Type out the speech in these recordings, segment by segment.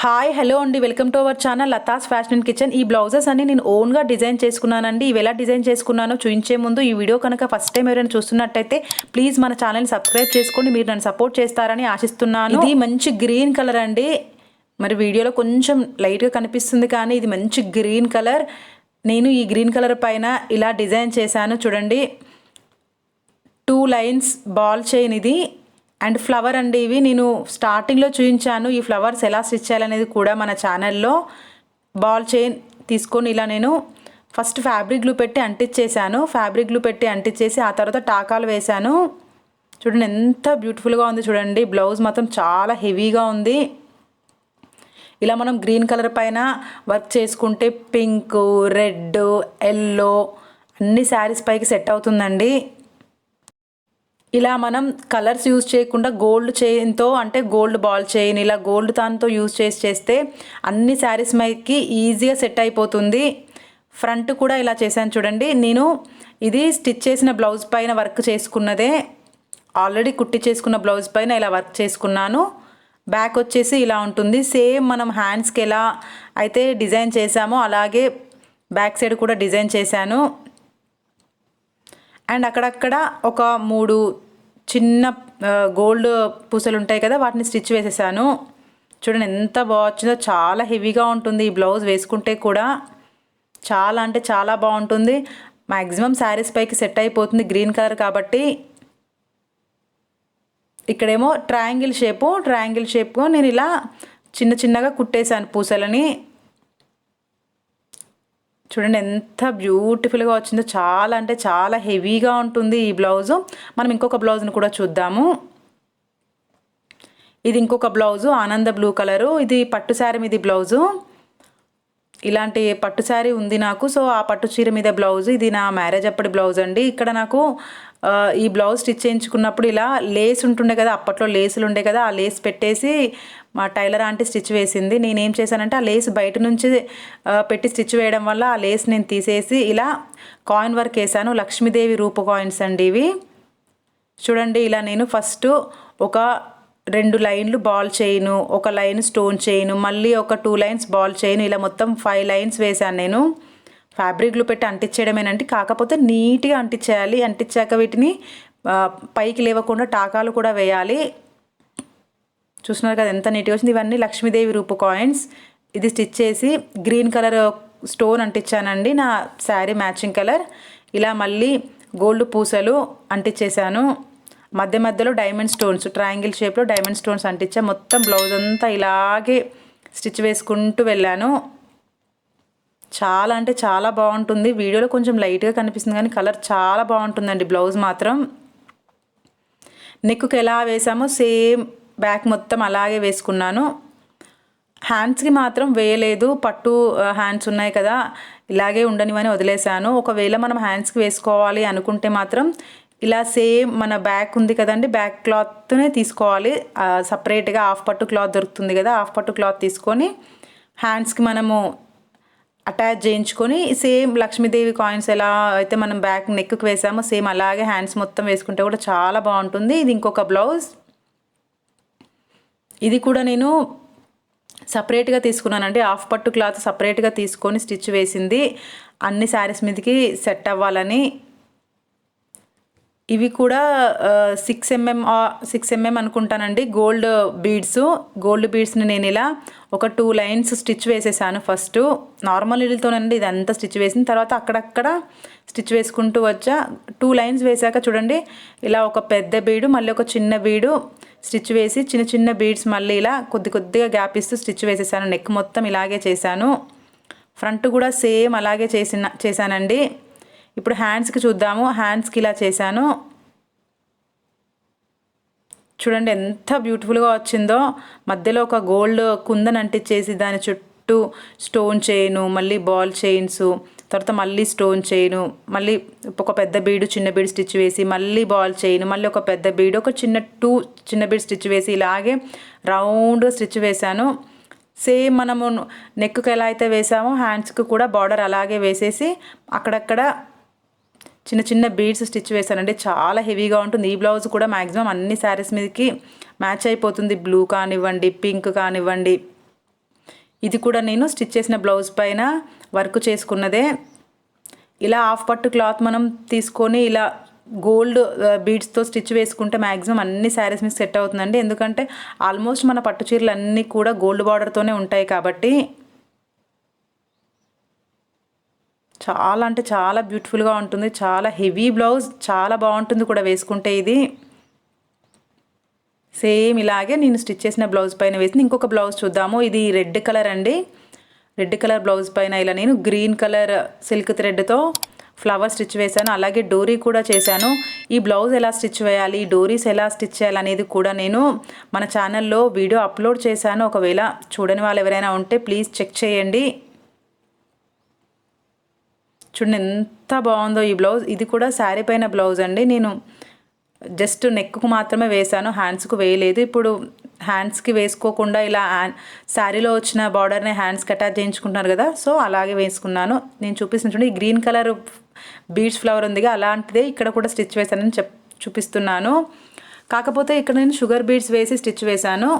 Hi hello అండి. Welcome to our channel Latha's fashion and kitchen. ఈ blouses అన్ని నేను ఓన్గా డిజైన్ చేసుకున్నానండి. ఇవి ఎలా డిజైన్ చేసుకున్నానో చూపించే ముందు ఈ వీడియో కనుక ఫస్ట్ టైం ఎవరైనా చూస్తున్నట్టయితే ప్లీజ్ మన ఛానల్ని సబ్స్క్రైబ్ చేసుకోండి. మీరు నన్ను సపోర్ట్ చేస్తారని ఆశిస్తున్నాను. ఇది మంచి గ్రీన్ కలర్ అండి. మరి వీడియోలో కొంచెం లైట్గా కనిపిస్తుంది కానీ ఇది మంచి గ్రీన్ కలర్. నేను ఈ గ్రీన్ కలర్ పైన ఇలా డిజైన్ చేశాను. చూడండి. టూ లైన్స్ బాల్ చైన్ ఇది. అండ్ ఫ్లవర్ అండి ఇవి నేను స్టార్టింగ్లో చూపించాను ఈ ఫ్లవర్స్ ఎలా స్టిచ్ చేయాలనేది కూడా మన ఛానల్లో బాల్ చైన్ తీసుకొని ఇలా నేను ఫస్ట్ ఫ్యాబ్రిక్ గ్లూ పెట్టి అంటించేసాను ఫ్యాబ్రిక్ గ్లూ పెట్టి అంటించేసి ఆ తర్వాత టాకాలు వేశాను చూడండి ఎంత బ్యూటిఫుల్గా ఉంది చూడండి. బ్లౌజ్ మాత్రం చాలా హెవీగా ఉంది. ఇలా మనం గ్రీన్ కలర్ పైన వర్క్ చేసుకుంటే పింక్ రెడ్ ఎల్లో అన్ని శారీస్ పైకి సెట్ అవుతుందండి. ఇలా మనం కలర్స్ యూజ్ చేయకుండా గోల్డ్ చైన్తో అంటే గోల్డ్ బాల్ చైన్ ఇలా గోల్డ్ దాంతో యూజ్ చేసి చేస్తే అన్ని శారీస్ మైకి ఈజీగా సెట్ అయిపోతుంది. ఫ్రంట్ కూడా ఇలా చేశాను చూడండి. నేను ఇది స్టిచ్ చేసిన బ్లౌజ్ పైన వర్క్ చేసుకున్నదే. ఆల్రెడీ కుట్టి చేసుకున్న బ్లౌజ్ పైన ఇలా వర్క్ చేసుకున్నాను. బ్యాక్ వచ్చేసి ఇలా ఉంటుంది. సేమ్ మనం హ్యాండ్స్కి ఎలా అయితే డిజైన్ చేసామో అలాగే బ్యాక్ సైడ్ కూడా డిజైన్ చేశాను. అండ్ అక్కడక్కడ ఒక మూడు చిన్న గోల్డ్ పూసలు ఉంటాయి కదా వాటిని స్టిచ్ వేసేసాను. చూడండి ఎంత బాగా చాలా హెవీగా ఉంటుంది ఈ బ్లౌజ్ వేసుకుంటే కూడా. చాలా అంటే చాలా బాగుంటుంది. మ్యాక్సిమం శారీస్ పైకి సెట్ అయిపోతుంది గ్రీన్ కలర్ కాబట్టి. ఇక్కడేమో ట్రయాంగిల్ షేపు ట్రయాంగిల్ షేప్ నేను ఇలా చిన్న చిన్నగా కుట్టేశాను పూసలని. చూడండి ఎంత బ్యూటిఫుల్గా వచ్చిందో చాలా అంటే చాలా హెవీగా ఉంటుంది ఈ బ్లౌజు. మనం ఇంకొక బ్లౌజ్ని కూడా చూద్దాము. ఇది ఇంకొక బ్లౌజు ఆనంద బ్లూ కలరు ఇది పట్టు శారీ మీది బ్లౌజు. ఇలాంటి పట్టు శారీ ఉంది నాకు. సో ఆ పట్టు చీర మీద బ్లౌజ్ ఇది నా మ్యారేజ్ అప్పటి బ్లౌజ్ అండి. ఇక్కడ నాకు ఈ బ్లౌజ్ స్టిచ్ చేయించుకున్నప్పుడు ఇలా లేస్ ఉంటుండే కదా అప్పట్లో లేసులు ఉండే కదా ఆ లేస్ పెట్టేసి మా టైలర్ ఆంటీ స్టిచ్ వేసింది. నేను ఏం చేశానంటే ఆ లేస్ బయట నుంచి పెట్టి స్టిచ్ వేయడం వల్ల ఆ లేస్ నేను తీసేసి ఇలా కాయిన్ వర్క్ వేసాను. లక్ష్మీదేవి రూప కాయిన్స్ అండి ఇవి. చూడండి ఇలా నేను ఫస్ట్ ఒక రెండు లైన్లు బాల్ చైను ఒక లైన్ స్టోన్ చైను మళ్ళీ ఒక టూ లైన్స్ బాల్ చైన్ ఇలా మొత్తం ఫైవ్ లైన్స్ వేశాను నేను. ఫ్యాబ్రిక్లు పెట్టి అంటించేయడమేనంటే కాకపోతే నీట్గా అంటించేయాలి. అంటించాక వీటిని పైకి లేవకుండా టాకాలు కూడా వేయాలి. చూస్తున్నారు కదా ఎంత నీట్గా వచ్చింది. ఇవన్నీ లక్ష్మీదేవి రూపు కాయిన్స్. ఇది స్టిచ్ చేసి గ్రీన్ కలర్ స్టోన్ అంటించానండి. నా శారీ మ్యాచింగ్ కలర్. ఇలా మళ్ళీ గోల్డ్ పూసలు అంటించేశాను. మధ్య మధ్యలో డైమండ్ స్టోన్స్ ట్రయాంగిల్ షేప్లో డైమండ్ స్టోన్స్ అంటించా. మొత్తం బ్లౌజ్ అంతా ఇలాగే స్టిచ్ వేసుకుంటూ వెళ్ళాను. చాలా అంటే చాలా బాగుంటుంది. వీడియోలో కొంచెం లైట్గా కనిపిస్తుంది కానీ కలర్ చాలా బాగుంటుందండి బ్లౌజ్ మాత్రం. నెక్కు ఎలా వేసామో సేమ్ బ్యాక్ మొత్తం అలాగే వేసుకున్నాను. హ్యాండ్స్కి మాత్రం వేయలేదు. పట్టు హ్యాండ్స్ ఉన్నాయి కదా. ఇలాగే ఉండనివని వదిలేశాను. ఒకవేళ మనం హ్యాండ్స్కి వేసుకోవాలి అనుకుంటే మాత్రం ఇలా సేమ్ మన బ్యాక్ ఉంది కదండి బ్యాక్ క్లాత్నే తీసుకోవాలి. సపరేట్గా హాఫ్ పట్టు క్లాత్ దొరుకుతుంది కదా హాఫ్ పట్టు క్లాత్ తీసుకొని హ్యాండ్స్కి మనము అటాచ్ చేయించుకొని సేమ్ లక్ష్మీదేవి కాయిన్స్ ఎలా అయితే మనం బ్యాక్ నెక్కి వేసామో సేమ్ అలాగే హ్యాండ్స్ మొత్తం వేసుకుంటే కూడా చాలా బాగుంటుంది. ఇది ఇంకొక బ్లౌజ్. ఇది కూడా నేను సపరేట్గా తీసుకున్నానండి. హాఫ్ పట్టు క్లాత్ సపరేట్గా తీసుకొని స్టిచ్ వేసింది. అన్ని శారీస్ మీదకి సెట్ అవ్వాలని ఇవి కూడా సిక్స్ ఎంఎం సిక్స్ ఎంఎం అనుకుంటానండి. గోల్డ్ బీడ్స్ గోల్డ్ బీడ్స్ని నేను ఇలా ఒక టూ లైన్స్ స్టిచ్ వేసేసాను ఫస్ట్ నార్మల్ నీళ్ళతోనండి ఇదంతా స్టిచ్ వేసిన తర్వాత అక్కడక్కడ స్టిచ్ వేసుకుంటూ వచ్చా. టూ లైన్స్ వేసాక చూడండి ఇలా ఒక పెద్ద బీడు మళ్ళీ ఒక చిన్న బీడు స్టిచ్ వేసి చిన్న చిన్న బీడ్స్ మళ్ళీ ఇలా కొద్ది కొద్దిగా గ్యాప్ ఇస్తూ స్టిచ్ వేసేసాను. నెక్ మొత్తం ఇలాగే చేశాను. ఫ్రంట్ కూడా సేమ్ అలాగే చేసిన చేశానండి. ఇప్పుడు హ్యాండ్స్కి చూద్దాము. హ్యాండ్స్కి ఇలా చేశాను. చూడండి ఎంత బ్యూటిఫుల్గా వచ్చిందో. మధ్యలో ఒక గోల్డ్ కుందన్ అంటించేసి దాని చుట్టూ స్టోన్ చైను మళ్ళీ బాల్ చైన్స్ తర్వాత మళ్ళీ స్టోన్ చైను మళ్ళీ ఒక పెద్ద బీడు చిన్న బీడు స్టిచ్ వేసి మళ్ళీ బాల్ చైన్ మళ్ళీ ఒక పెద్ద బీడు ఒక చిన్న టూ చిన్న బీడు స్టిచ్ వేసి ఇలాగే రౌండ్ స్టిచ్ వేశాను. సేమ్ మనము నెక్కు ఎలా అయితే వేసామో హ్యాండ్స్కి కూడా బార్డర్ అలాగే వేసేసి అక్కడక్కడ చిన్న చిన్న బీడ్స్ స్టిచ్ వేశానండి. చాలా హెవీగా ఉంటుంది. ఈ బ్లౌజ్ కూడా మ్యాక్సిమం అన్ని శారీస్ మీదకి మ్యాచ్ అయిపోతుంది. బ్లూ కానివ్వండి పింక్ కానివ్వండి. ఇది కూడా నేను స్టిచ్ చేసిన బ్లౌజ్ పైన వర్క్ చేసుకున్నదే. ఇలా హాఫ్ పట్టు క్లాత్ మనం తీసుకొని ఇలా గోల్డ్ బీడ్స్తో స్టిచ్ వేసుకుంటే మ్యాక్సిమం అన్ని శారీస్ మీకు సెట్ అవుతుందండి. ఎందుకంటే ఆల్మోస్ట్ మన పట్టు చీరలు అన్నీ కూడా గోల్డ్ బార్డర్తోనే ఉంటాయి కాబట్టి చాలా అంటే చాలా బ్యూటిఫుల్గా ఉంటుంది. చాలా హెవీ బ్లౌజ్ చాలా బాగుంటుంది కూడా వేసుకుంటే ఇది. సేమ్ ఇలాగే నేను స్టిచ్ చేసిన బ్లౌజ్ పైన వేసి ఇంకొక బ్లౌజ్ చూద్దాము. ఇది రెడ్ కలర్ అండి. రెడ్ కలర్ బ్లౌజ్ పైన ఇలా నేను గ్రీన్ కలర్ సిల్క్ థ్రెడ్తో ఫ్లవర్ స్టిచ్ వేశాను. అలాగే డోరీ కూడా చేశాను. ఈ బ్లౌజ్ ఎలా స్టిచ్ వేయాలి డోరీస్ ఎలా స్టిచ్ చేయాలి అనేది కూడా నేను మన ఛానల్లో వీడియో అప్లోడ్ చేశాను. ఒకవేళ చూడని వాళ్ళు ఎవరైనా ఉంటే ప్లీజ్ చెక్ చేయండి. చూడండి ఎంత బాగుందో ఈ బ్లౌజ్. ఇది కూడా శారీ పైన బ్లౌజ్ అండి. నేను జస్ట్ నెక్కు మాత్రమే వేశాను హ్యాండ్స్కు వేయలేదు. ఇప్పుడు హ్యాండ్స్కి వేసుకోకుండా ఇలా శారీలో వచ్చిన బార్డర్ని హ్యాండ్స్కి అటాచ్ చేయించుకుంటున్నారు కదా సో అలాగే వేసుకున్నాను. నేను చూపిస్తున్న చూడండి గ్రీన్ కలర్ బీడ్స్ ఫ్లవర్ ఉందిగా అలాంటిదే ఇక్కడ కూడా స్టిచ్ వేశానని చెప్ చూపిస్తున్నాను. కాకపోతే ఇక్కడ నేను షుగర్ బీడ్స్ వేసి స్టిచ్ వేశాను.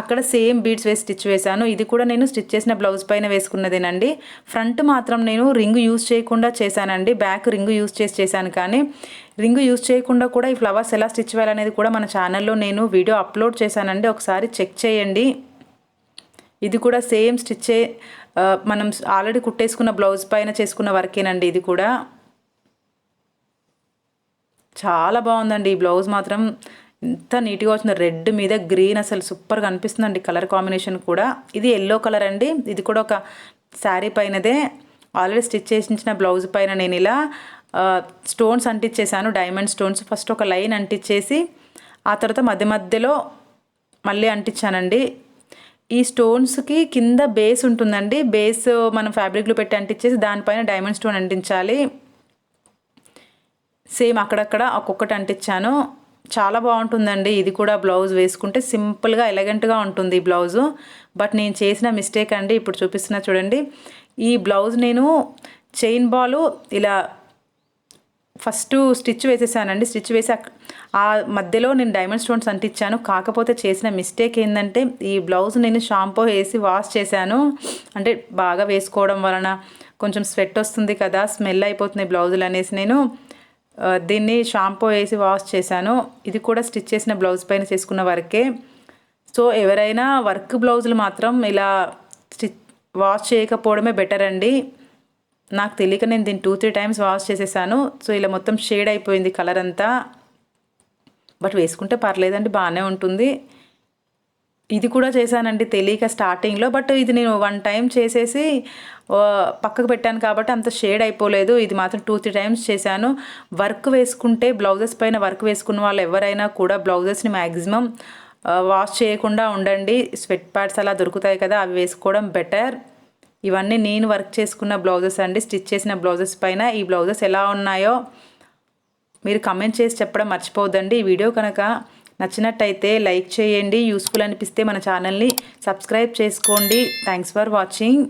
అక్కడ సేమ్ బీడ్స్ వేసి స్టిచ్ వేశాను. ఇది కూడా నేను స్టిచ్ చేసిన బ్లౌజ్ పైన వేసుకున్నదేనండి. ఫ్రంట్ మాత్రం నేను రింగ్ యూజ్ చేయకుండా చేశానండి. బ్యాక్ రింగ్ యూజ్ చేసి చేశాను కానీ రింగ్ యూజ్ చేయకుండా కూడా ఈ ఫ్లవర్స్ ఎలా స్టిచ్ చేయాలనేది కూడా మన ఛానల్లో నేను వీడియో అప్లోడ్ చేశానండి. ఒకసారి చెక్ చేయండి. ఇది కూడా సేమ్ స్టిచ్చే మనం ఆల్రెడీ కుట్టేసుకున్న బ్లౌజ్ పైన చేసుకున్న వర్కేనండి ఇది కూడా. చాలా బాగుందండి ఈ బ్లౌజ్ మాత్రం. ఎంత నీట్గా వచ్చింది. రెడ్ మీద గ్రీన్ అసలు సూపర్గా అనిపిస్తుందండి. కలర్ కాంబినేషన్ కూడా. ఇది ఎల్లో కలర్ అండి. ఇది కూడా ఒక శారీ పైనదే. ఆల్రెడీ స్టిచ్ చేసించిన బ్లౌజ్ పైన నేను ఇలా స్టోన్స్ అంటించేసాను డైమండ్ స్టోన్స్ ఫస్ట్ ఒక లైన్ అంటించేసి ఆ తర్వాత మధ్య మధ్యలో మళ్ళీ అంటించానండి ఈ స్టోన్స్కి కింద బేస్ ఉంటుందండి. బేస్ మనం ఫ్యాబ్రిక్లో పెట్టి అంటించేసి దానిపైన డైమండ్ స్టోన్ అంటించాలి. సేమ్ అక్కడక్కడ ఒక్కొక్కటి అంటించాను చాలా బాగుంటుందండి. ఇది కూడా బ్లౌజ్ వేసుకుంటే సింపుల్గా ఎలగెంట్గా ఉంటుంది ఈ బ్లౌజు. బట్ నేను చేసిన మిస్టేక్ అండి ఇప్పుడు చూపిస్తున్నా చూడండి. ఈ బ్లౌజ్ నేను చైన్ బాలు ఇలా ఫస్ట్ స్టిచ్ వేసేసానండి. స్టిచ్ వేసి ఆ మధ్యలో నేను డైమండ్ స్టోన్స్ అంటించాను. కాకపోతే చేసిన మిస్టేక్ ఏంటంటే ఈ బ్లౌజ్ నేను షాంపూ వేసి వాష్ చేశాను. అంటే బాగా వేసుకోవడం వలన కొంచెం స్వెట్ వస్తుంది కదా స్మెల్ అయిపోతుంది బ్లౌజులు అనేసి నేను దీన్ని షాంపూ వేసి వాష్ చేశాను. ఇది కూడా స్టిచ్ చేసిన బ్లౌజ్ పైన చేసుకున్న వర్కే. సో ఎవరైనా వర్క్ బ్లౌజులు మాత్రం ఇలా స్టిచ్ వాష్ చేయకపోవడమే బెటర్ అండి. నాకు తెలియక నేను దీన్ని టూ త్రీ టైమ్స్ వాష్ చేసేసాను. సో ఇలా మొత్తం షేడ్ అయిపోయింది కలర్ అంతా. బట్ వేసుకుంటే పర్లేదండి బాగానే ఉంటుంది. ఇది కూడా చేశానండి తెలియక స్టార్టింగ్లో బట్ ఇది నేను వన్ టైం చేసేసి పక్కకు పెట్టాను కాబట్టి అంత షేడ్ అయిపోలేదు. ఇది మాత్రం టూ త్రీ టైమ్స్ చేశాను. వర్క్ వేసుకుంటే బ్లౌజెస్ పైన వర్క్ వేసుకున్న వాళ్ళు ఎవరైనా కూడా బ్లౌజెస్ని మ్యాక్సిమం వాష్ చేయకుండా ఉండండి. స్వెట్ ప్యాడ్స్ అలా దొరుకుతాయి కదా అవి వేసుకోవడం బెటర్ ఇవన్నీ నేను వర్క్ చేసుకున్న బ్లౌజెస్ అండి. స్టిచ్ చేసిన బ్లౌజెస్ పైన ఈ బ్లౌజెస్ ఎలా ఉన్నాయో మీరు కమెంట్ చేసి చెప్పడం మర్చిపోవద్దండి. ఈ వీడియో కనుక నచ్చినట్టయితే లైక్ చేయండి. యూస్ఫుల్ అనిపిస్తే మన ఛానల్ని సబ్స్క్రైబ్ చేసుకోండి. Thanks for watching